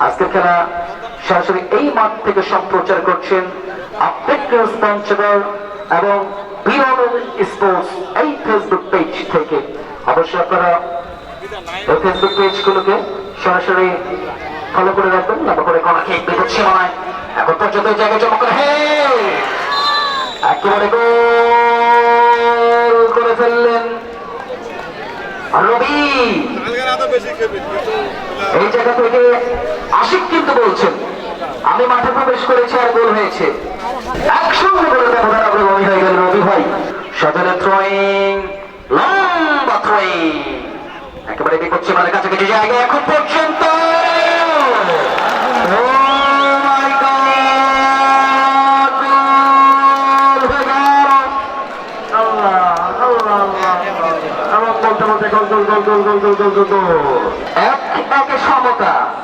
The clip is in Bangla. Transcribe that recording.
আজকের খেলা সরাসরি এই মাঠ থেকে সম্প্রচার করছেন এবং এই ফেসবুক পেজ থেকে। অবশ্যই আপনারা এই ফেসবুক পেজগুলোকে সরাসরি ফলো করে রাখবেন না করে কোনো কেক বিপদ সীমানায় এখন পর্যন্ত জায়গায় চমক করে হে একেবারে এই জায়গা থেকে আশিক কিন্তু বলছেন, আমি মাঠে প্রবেশ করেছি আর গোল হয়েছে। একসঙ্গে বলে আমরা রবি হয়ে গেল রবি ভাই। সজনে থ্রোয়িং লম্বা থ্রোয়িং একেবারে বিপদ কাছে কাছাকাছি জায়গা এখন পর্যন্ত। এবং বলতে বলতে গোল গোল গোল গোল গোল গোল গোল গোল এক একে সমতা হায় হায়